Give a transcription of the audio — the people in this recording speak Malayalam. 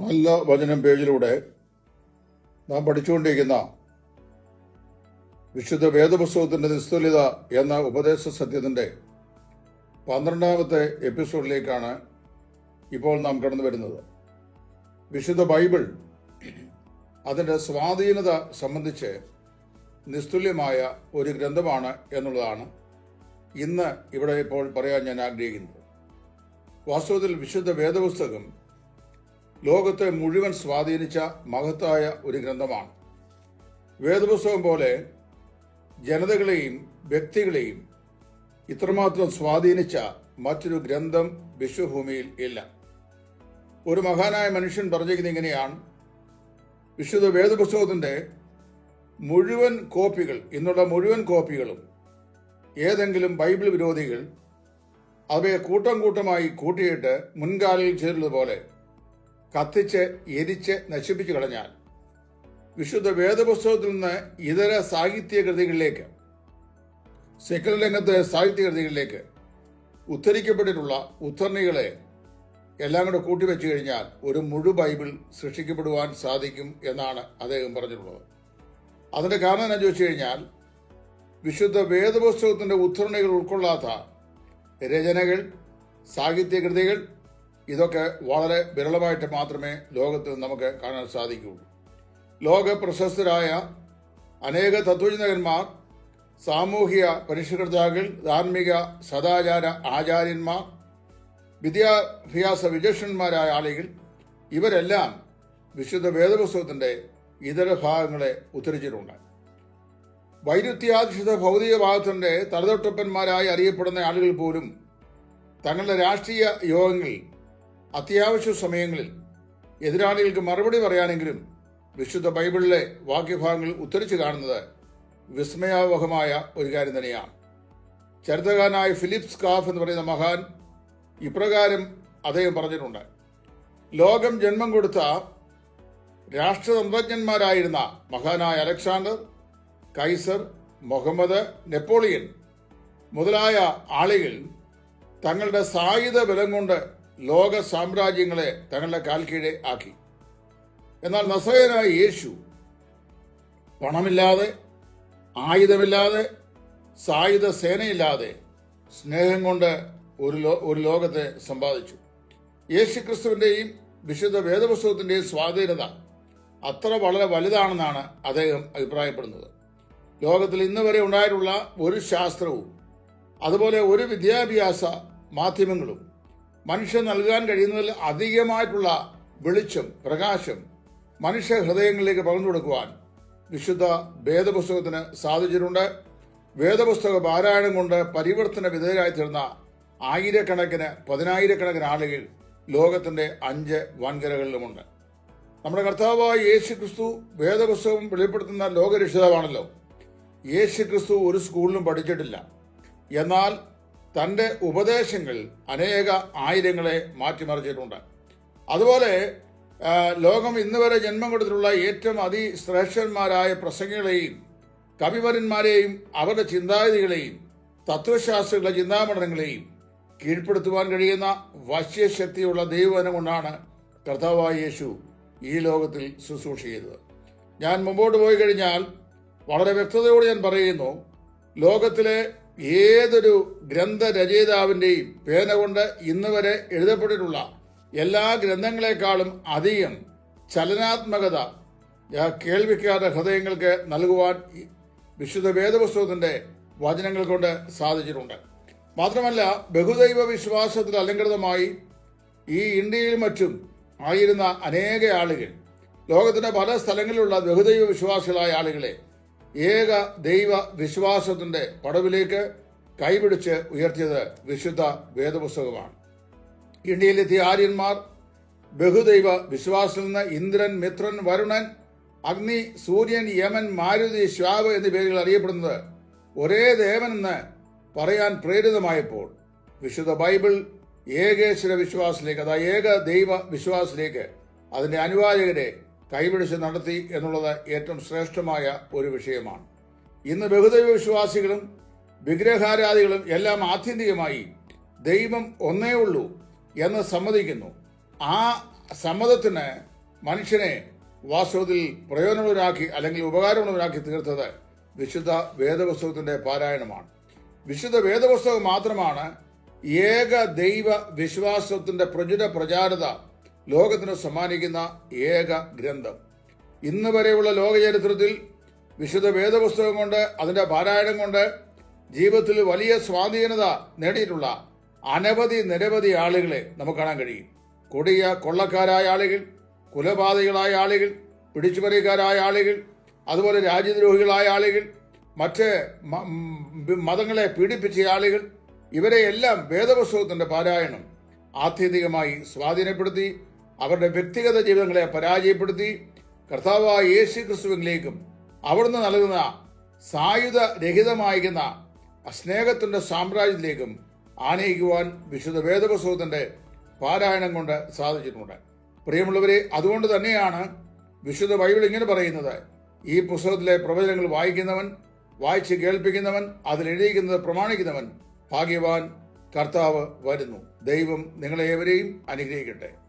നല്ല വചനം പേജിലൂടെ നാം പഠിച്ചുകൊണ്ടിരിക്കുന്ന വിശുദ്ധ വേദപുസ്തകത്തിന്റെ നിസ്തുലിത എന്ന ഉപദേശ സത്യത്തിന്റെ പന്ത്രണ്ടാമത്തെ എപ്പിസോഡിലേക്കാണ് ഇപ്പോൾ നാം കടന്നു വരുന്നത്. വിശുദ്ധ ബൈബിൾ അതിന്റെ സ്വാധീനത സംബന്ധിച്ച് നിസ്തുല്യമായ ഒരു ഗ്രന്ഥമാണ് എന്നുള്ളതാണ് ഇന്ന് ഇവിടെ ഇപ്പോൾ പറയാൻ ഞാൻ ആഗ്രഹിക്കുന്നത്. വാസ്തവത്തിൽ വിശുദ്ധ വേദപുസ്തകം ലോകത്തെ മുഴുവൻ സ്വാധീനിച്ച മഹത്തായ ഒരു ഗ്രന്ഥമാണ്. വേദപുസ്തകം പോലെ ജനതകളെയും വ്യക്തികളെയും ഇത്രമാത്രം സ്വാധീനിച്ച മറ്റൊരു ഗ്രന്ഥം വിശ്വഭൂമിയിൽ ഇല്ല. ഒരു മഹാനായ മനുഷ്യൻ പറഞ്ഞിരിക്കുന്നത് ഇങ്ങനെയാണ്. വിശുദ്ധ വേദപുസ്തകത്തിന്റെ മുഴുവൻ കോപ്പികൾ ഇന്നുള്ള മുഴുവൻ കോപ്പികളും ഏതെങ്കിലും ബൈബിൾ വിരോധികൾ അവയെ കൂട്ടം കൂട്ടമായി കൂട്ടിയിട്ട് മുൻകാലിൽ ചേരുന്നതുപോലെ കത്തിച്ച് എരിച്ച് നശിപ്പിച്ചു കളഞ്ഞാൽ. വിശുദ്ധ വേദപുസ്തകത്തിൽ നിന്ന് ഇതര സാഹിത്യ കൃതികളിലേക്ക് സെക്കുലർ രംഗത്തെ സാഹിത്യ കൃതികളിലേക്ക് ഉദ്ധരിക്കപ്പെട്ടിട്ടുള്ള ഉദ്ധരണികളെ എല്ലാം കൂടെ കൂട്ടിവെച്ചു കഴിഞ്ഞാൽ ഒരു മുഴു ബൈബിൾ സൃഷ്ടിക്കപ്പെടുവാൻ സാധിക്കും എന്നാണ് അദ്ദേഹം പറഞ്ഞിട്ടുള്ളത്. അതിന്റെ കാരണം എന്നാ ചോദിച്ചു കഴിഞ്ഞാൽ വിശുദ്ധ വേദപുസ്തകത്തിന്റെ ഉദ്ധരണികൾ ഉൾക്കൊള്ളാത്ത രചനകൾ സാഹിത്യകൃതികൾ ഇതൊക്കെ വളരെ വിരളമായിട്ട് മാത്രമേ ലോകത്ത് നമുക്ക് കാണാൻ സാധിക്കുകയുള്ളൂ ലോക പ്രശസ്തരായ അനേക തത്വചിന്തകന്മാർ സാമൂഹിക പരിഷ്കർത്താക്കൾ ധാർമ്മിക സദാചാര ആചാര്യന്മാർ വിദ്യാഭ്യാസ വിചക്ഷണന്മാരായ ആളുകൾ ഇവരെല്ലാം വിശുദ്ധ വേദപുസ്തകത്തിന്റെ ഇതര ഭാഗങ്ങളെ ഉദ്ധരിച്ചിട്ടുണ്ട്. വൈരുദ്ധ്യാധിഷ്ഠിത ഭൗതിക ഭാഗത്തിന്റെ തലതൊട്ടപ്പന്മാരായി അറിയപ്പെടുന്ന ആളുകൾ പോലും തങ്ങളുടെ രാഷ്ട്രീയ യോഗങ്ങളിൽ അത്യാവശ്യ സമയങ്ങളിൽ എതിരാളികൾക്ക് മറുപടി പറയാനെങ്കിലും വിശുദ്ധ ബൈബിളിലെ വാക്യഭാഗങ്ങൾ ഉദ്ധരിച്ചു കാണുന്നത് വിസ്മയാവഹമായ ഒരു കാര്യം തന്നെയാണ്. ചരിത്രകാരനായ ഫിലിപ്സ് കാഫ് എന്ന് പറയുന്ന മഹാൻ ഇപ്രകാരം അദ്ദേഹം പറഞ്ഞിട്ടുണ്ട്. ലോകം ജന്മം കൊടുത്ത രാഷ്ട്രതന്ത്രജ്ഞന്മാരായിരുന്ന മഹാനായ അലക്സാണ്ടർ കൈസർ മുഹമ്മദ് നെപ്പോളിയൻ മുതലായ ആളുകൾ തങ്ങളുടെ സായുധ ബലം കൊണ്ട് ലോക സാമ്രാജ്യങ്ങളെ തങ്ങളുടെ കാൽക്കീഴെ ആക്കി. എന്നാൽ നസയനായ യേശു പണമില്ലാതെ ആയുധമില്ലാതെ സായുധ സേനയില്ലാതെ സ്നേഹം കൊണ്ട് ഒരു ലോ ഒരു ലോകത്തെ സമ്പാദിച്ചു. യേശു ക്രിസ്തുവിന്റെയും വിശുദ്ധ വേദപുസ്തകത്തിന്റെയും സ്വാധീനത അത്ര വളരെ വലുതാണെന്നാണ് അദ്ദേഹം അഭിപ്രായപ്പെടുന്നത്. ലോകത്തിൽ ഇന്ന് വരെ ഉണ്ടായിട്ടുള്ള ഒരു ശാസ്ത്രവും അതുപോലെ ഒരു വിദ്യാഭ്യാസ മാധ്യമങ്ങളും മനുഷ്യൻ നൽകാൻ കഴിയുന്നതിൽ അധികമായിട്ടുള്ള വെളിച്ചം പ്രകാശം മനുഷ്യ ഹൃദയങ്ങളിലേക്ക് പകർന്നു കൊടുക്കുവാൻ വിശുദ്ധ വേദപുസ്തകത്തിന് സാധിച്ചിട്ടുണ്ട്. വേദപുസ്തക പാരായണം കൊണ്ട് പരിവർത്തന വിധേയരായി തീർന്ന ആയിരക്കണക്കിന് പതിനായിരക്കണക്കിന് ആളുകൾ ലോകത്തിന്റെ അഞ്ച് വൻകരകളിലുമുണ്ട്. നമ്മുടെ കർത്താവായ യേശു ക്രിസ്തു വേദപുസ്തകം വെളിപ്പെടുത്തുന്ന ലോകരക്ഷിതാവാണല്ലോ. യേശു ക്രിസ്തു ഒരു സ്കൂളിലും പഠിച്ചിട്ടില്ല. എന്നാൽ തന്റെ ഉപദേശങ്ങൾ അനേക ആയിരങ്ങളെ മാറ്റിമറിച്ചിട്ടുണ്ട്. അതുപോലെ ലോകം ഇന്ന് വരെ ജന്മം കൊടുത്തിട്ടുള്ള ഏറ്റവും അതിശ്രേഷ്ഠന്മാരായ പ്രസംഗികളെയും കവിവരന്മാരെയും അവരുടെ ചിന്താഗതികളെയും തത്വശാസ്ത്രങ്ങളുടെ ചിന്താമണ്ഡലങ്ങളെയും കീഴ്പ്പെടുത്തുവാൻ കഴിയുന്ന വശ്യശക്തിയുള്ള ദൈവവനം കൊണ്ടാണ് കർത്താവായ യേശു ഈ ലോകത്തിൽ ശുശ്രൂഷ ചെയ്തത്. ഞാൻ മുമ്പോട്ട് പോയി കഴിഞ്ഞാൽ വളരെ വ്യക്തതയോടെ ഞാൻ പറയുന്നു ലോകത്തിലെ ഏതൊരു ഗ്രന്ഥരചയിതാവിന്റെയും പേന കൊണ്ട് ഇന്ന് വരെ എഴുതപ്പെട്ടിട്ടുള്ള എല്ലാ ഗ്രന്ഥങ്ങളെക്കാളും അധികം ചലനാത്മകത കേൾവിക്കാരുടെ ഹൃദയങ്ങൾക്ക് നൽകുവാൻ വിശുദ്ധ വേദപുസ്തകത്തിന്റെ വചനങ്ങൾ കൊണ്ട് സാധിച്ചിട്ടുണ്ട്. മാത്രമല്ല ബഹുദൈവ വിശ്വാസത്തിൽ അലങ്കൃതമായി ഈ ഇന്ത്യയിലും മറ്റും ആയിരുന്ന അനേക ആളുകൾ ലോകത്തിന്റെ പല സ്ഥലങ്ങളിലുള്ള ബഹുദൈവ വിശ്വാസികളായ ആളുകളെ ഏക ദൈവ വിശ്വാസത്തിന്റെ പടവിലേക്ക് കൈപിടിച്ച് ഉയർത്തിയത് വിശുദ്ധ വേദപുസ്തകമാണ്. ഇന്ത്യയിലെത്തിയ ആര്യന്മാർ ബഹുദൈവ വിശ്വാസത്തിൽ നിന്ന് ഇന്ദ്രൻ മിത്രൻ വരുണൻ അഗ്നി സൂര്യൻ യമൻ മാരുതി ശ്വാവ് എന്നീ പേരുകൾ അറിയപ്പെടുന്നത് ഒരേ ദേവനെന്ന് പറയാൻ പ്രേരിതമായപ്പോൾ വിശുദ്ധ ബൈബിൾ ഏകേശ്വര വിശ്വാസത്തിലേക്ക് അതായത് ഏക ദൈവ വിശ്വാസത്തിലേക്ക് അതിന്റെ അനുവാചകരെ കൈപിടിച്ച് നടത്തി എന്നുള്ളത് ഏറ്റവും ശ്രേഷ്ഠമായ ഒരു വിഷയമാണ്. ഇന്ന് ബഹുദൈവ വിശ്വാസികളും വിഗ്രഹാരാധികളും എല്ലാം ആത്യന്തികമായി ദൈവം ഒന്നേ ഉള്ളൂ എന്ന് സമ്മതിക്കുന്നു. ആ സമ്മതത്തിന് മനുഷ്യനെ വാസ്തവത്തിൽ പ്രയോജനമുള്ളവരാക്കി അല്ലെങ്കിൽ ഉപകാരമുള്ളവരാക്കി തീർത്തത് വിശുദ്ധ വേദപുസ്തകത്തിന്റെ പാരായണമാണ്. വിശുദ്ധ വേദപുസ്തകം മാത്രമാണ് ഏക ദൈവ വിശ്വാസത്തിന്റെ പ്രചുര പ്രചാരത ലോകത്തിന് സമ്മാനിക്കുന്ന ഏക ഗ്രന്ഥം. ഇന്ന് വരെയുള്ള ലോകചരിത്രത്തിൽ വിശുദ്ധ വേദപുസ്തകം കൊണ്ട് അതിന്റെ പാരായണം കൊണ്ട് ജീവിതത്തിൽ വലിയ സ്വാധീനത നേടിയിട്ടുള്ള അനവധി നിരവധി ആളുകളെ നമുക്ക് കാണാൻ കഴിയും. കൊടിയ കൊള്ളക്കാരായ ആളുകൾ കുലപാതകളായ ആളുകൾ പിടിച്ചുപറിക്കാരായ ആളുകൾ അതുപോലെ രാജ്യദ്രോഹികളായ ആളുകൾ മറ്റ് മതങ്ങളെ പീഡിപ്പിച്ച ആളുകൾ ഇവരെയെല്ലാം വേദപുസ്തകത്തിന്റെ പാരായണം ആത്യന്തികമായി സ്വാധീനപ്പെടുത്തി അവരുടെ വ്യക്തിഗത ജീവിതങ്ങളെ പരാജയപ്പെടുത്തി കർത്താവായ യേശു ക്രിസ്തുവിലേക്കും അവിടുന്ന് നൽകുന്ന സായുധ രഹിതമായിരിക്കുന്ന സ്നേഹത്തിന്റെ സാമ്രാജ്യത്തിലേക്കും ആനയിക്കുവാൻ വിശുദ്ധ വേദപുസ്തകത്തിന്റെ പാരായണം കൊണ്ട് സാധിച്ചിട്ടുണ്ട്. പ്രിയമുള്ളവരെ അതുകൊണ്ട് തന്നെയാണ് വിശുദ്ധ ബൈബിൾ ഇങ്ങനെ പറയുന്നത്. ഈ പുസ്തകത്തിലെ പ്രവചനങ്ങൾ വായിക്കുന്നവൻ വായിച്ച് കേൾപ്പിക്കുന്നവൻ അതിൽ എഴുതിയിരിക്കുന്നത് പ്രമാണിക്കുന്നവൻ ഭാഗ്യവാൻ കർത്താവ് വരുന്നു. ദൈവം നിങ്ങളെ ഏവരെയും അനുഗ്രഹിക്കട്ടെ.